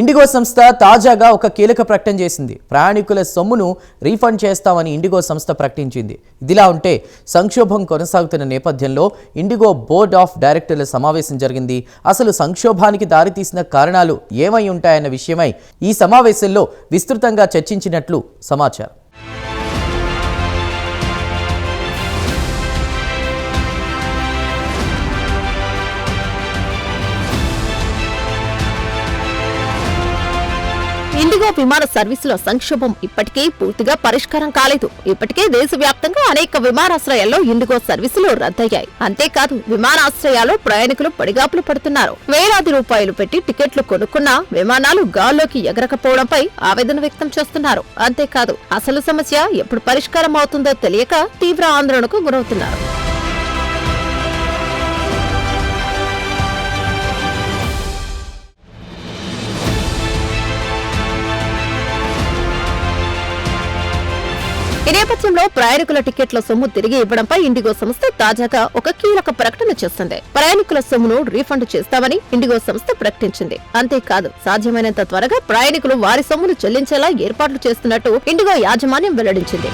IndiGo సంస్థ తాజాగా ఒక కీలక ప్రకటన చేసింది. ప్రయాణికుల సొమ్మును రీఫండ్ చేస్తామని ఇండిగో సంస్థ ప్రకటించింది. ఇదిలా ఉంటే సంక్షోభం కొనసాగుతున్న నేపథ్యంలో ఇండిగో బోర్డ్ ఆఫ్ డైరెక్టర్ల సమావేశం జరిగింది. అసలు సంక్షోభానికి దారితీసిన కారణాలు ఏమై ఉంటాయన్న విషయమై ఈ సమావేశంలో విస్తృతంగా చర్చించినట్లు సమాచారం. ఇండిగో విమాన సర్వీసుల సంక్షోభం ఇప్పటికే పూర్తిగా పరిష్కారం కాలేదు. ఇప్పటికే దేశవ్యాప్తంగా అనేక విమానాశ్రయాల్లో ఇండిగో సర్వీసులు రద్దయ్యాయి. అంతేకాదు విమానాశ్రయాల్లో ప్రయాణికులు పడిగాపులు పడుతున్నారు. వేలాది రూపాయలు పెట్టి టికెట్లు కొనుక్కున్నా విమానాలు గాల్లోకి ఎగరకపోవడంపై ఆవేదన వ్యక్తం చేస్తున్నారు. అంతేకాదు అసలు సమస్య ఎప్పుడు పరిష్కారం అవుతుందో తెలియక తీవ్ర ఆందోళనకు గురవుతున్నారు. ఈ నేపథ్యంలో ప్రయాణికుల టికెట్ల సొమ్ము తిరిగి ఇవ్వడంపై ఇండిగో సంస్థ తాజాగా ఒక కీలక ప్రకటన చేస్తుంది. ప్రయాణికుల సొమ్మును రీఫండ్ చేస్తామని ఇండిగో సంస్థ ప్రకటించింది. అంతేకాదు సాధ్యమైనంత త్వరగా ప్రయాణికులు వారి సొమ్మును చెల్లించేలా ఏర్పాట్లు చేస్తున్నట్టు ఇండిగో యాజమాన్యం వెల్లడించింది.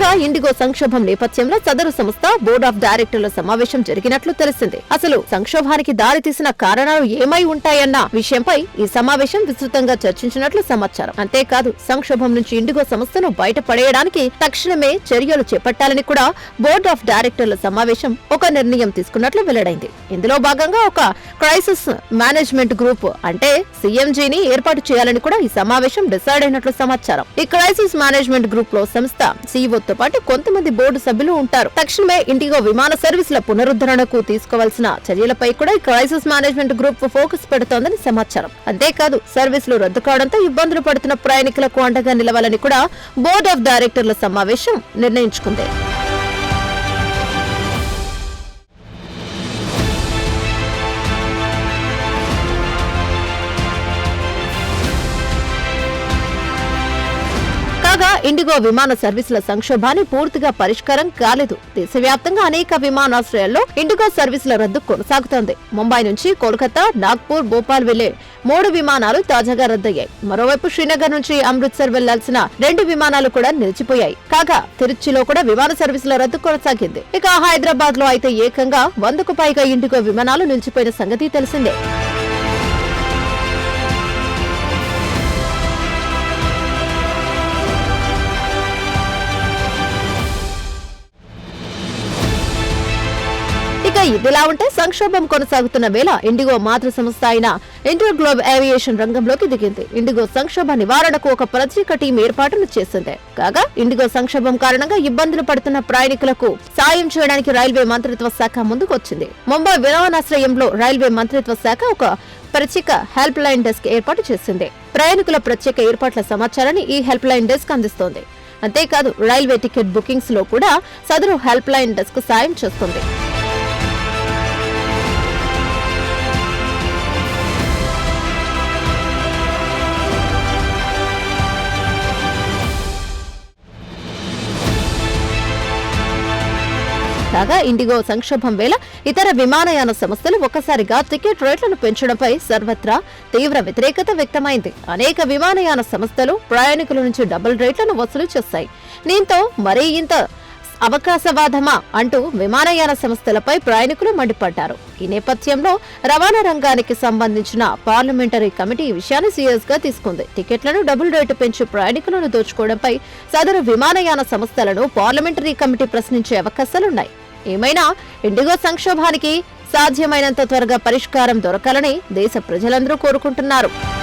కాగా ఇండిగో సంక్షోభం నేపథ్యంలో సదరు సంస్థ బోర్డ్ ఆఫ్ డైరెక్టర్ల సమావేశం జరిగినట్లు తెలిసింది. అసలు సంక్షోభానికి దారితీసిన కారణాలు ఏమై ఉంటాయన్న విషయంపై ఈ సమావేశం విస్తృతంగా చర్చించినట్లు సమాచారం. అంతేకాదు సంక్షోభం నుంచి ఇండిగో సంస్థను బయటపడేయడానికి తక్షణమే చర్యలు చేపట్టాలని కూడా బోర్డ్ ఆఫ్ డైరెక్టర్ల సమావేశం ఒక నిర్ణయం తీసుకున్నట్లు వెల్లడైంది. ఇందులో భాగంగా ఒక క్రైసిస్ మేనేజ్మెంట్ గ్రూప్ అంటే సీఎంజీని ఏర్పాటు చేయాలని కూడా ఈ సమావేశం డిసైడ్ అయినట్లు సమాచారం. ఈ క్రైసిస్ మేనేజ్మెంట్ గ్రూప్లో సంస్థ సీఈఓతో పాటు కొంతమంది బోర్డు సభ్యులు ఉంటారు. తక్షణమే ఇండిగో విమాన సర్వీసుల పునరుద్ధరణకు తీసుకోవాల్సిన చర్యలపై కూడా క్రైసిస్ మేనేజ్మెంట్ గ్రూప్ ఫోకస్ పెడుతోందని సమాచారం. అంతేకాదు సర్వీసులు రద్దు కావడంతో ఇబ్బందులు పడుతున్న ప్రయాణికులకు అండగా నిలవాలని కూడా బోర్డ్ ఆఫ్ డైరెక్టర్ల సమావేశం నిర్ణయించుకుంది. కాగా ఇండిగో విమాన సర్వీసుల సంక్షోభాన్ని పూర్తిగా పరిష్కారం కాలేదు. దేశవ్యాప్తంగా అనేక విమానాశ్రయాల్లో ఇండిగో సర్వీసుల రద్దు కొనసాగుతోంది. ముంబై నుంచి కోల్కతా నాగ్పూర్ భోపాల్ వెళ్ళే మూడు విమానాలు తాజాగా రద్దయ్యాయి. మరోవైపు శ్రీనగర్ నుంచి అమృత్సర్ వెళ్ళాల్సిన రెండు విమానాలు కూడా నిలిచిపోయాయి. కాగా తిరుచిలో కూడా విమాన సర్వీసుల రద్దు కొనసాగింది. ఇక హైదరాబాద్లో అయితే ఏకంగా వందకు పైగా ఇండిగో విమానాలు నిలిచిపోయిన సంగతి తెలిసిందే. ఇక ఇదిలా ఉంటే సంక్షోభం కొనసాగుతున్న వేళ ఇండిగో మాతృ సంస్థ అయిన ఇంటర్ గ్లోబ్ ఏవియేషన్ రంగంలోకి దిగింది. ఇండిగో సంక్షోభ నివారణకు ఒక ప్రత్యేక టీం ఏర్పాటును చేసింది. కాగా ఇండిగో సంక్షోభం కారణంగా ఇబ్బందులు పడుతున్న ప్రయాణికులకు సాయం చేయడానికి రైల్వే మంత్రిత్వ శాఖ ముందుకు వచ్చింది ముంబై విమానాశ్రయంలో రైల్వే మంత్రిత్వ శాఖ ఒక ప్రత్యేక హెల్ప్ లైన్ డెస్క్ ఏర్పాటు చేసింది. ప్రయాణికుల ప్రత్యేక ఏర్పాట్ల సమాచారాన్ని ఈ హెల్ప్ లైన్ డెస్క్ అందిస్తోంది. అంతేకాదు రైల్వే టికెట్ బుకింగ్స్లో కూడా సదరు హెల్ప్ లైన్ డెస్క్ సాయం చేస్తుంది. కాగా ఇండిగో సంక్షోభం వేళ ఇతర విమానయాన సంస్థలు ఒక్కసారిగా టికెట్ రేట్లను పెంచడంపై సర్వత్రా తీవ్ర వ్యతిరేకత వ్యక్తమైంది. అనేక విమానయాన సంస్థలు ప్రయాణికుల నుంచి డబుల్ రేట్లను వసూలు చేశాయి. దీంతో మరీ ఇంత అవకాశవాదమా అంటూ విమానయాన సంస్థలపై ప్రయాణికులు మండిపడ్డారు. ఈ నేపథ్యంలో రవాణా రంగానికి సంబంధించిన పార్లమెంటరీ కమిటీ ఈ విషయాన్ని సీరియస్గా తీసుకుంది. టికెట్లను డబుల్ రేటు పెంచి ప్రయాణికులను దోచుకోవడంపై సదరు విమానయాన సంస్థలను పార్లమెంటరీ కమిటీ ప్రశ్నించే అవకాశాలున్నాయి. ఏమైనా ఇండిగో సంక్షోభానికి సాధ్యమైనంత త్వరగా పరిష్కారం దొరకాలని దేశ ప్రజలందరూ కోరుకుంటున్నారు.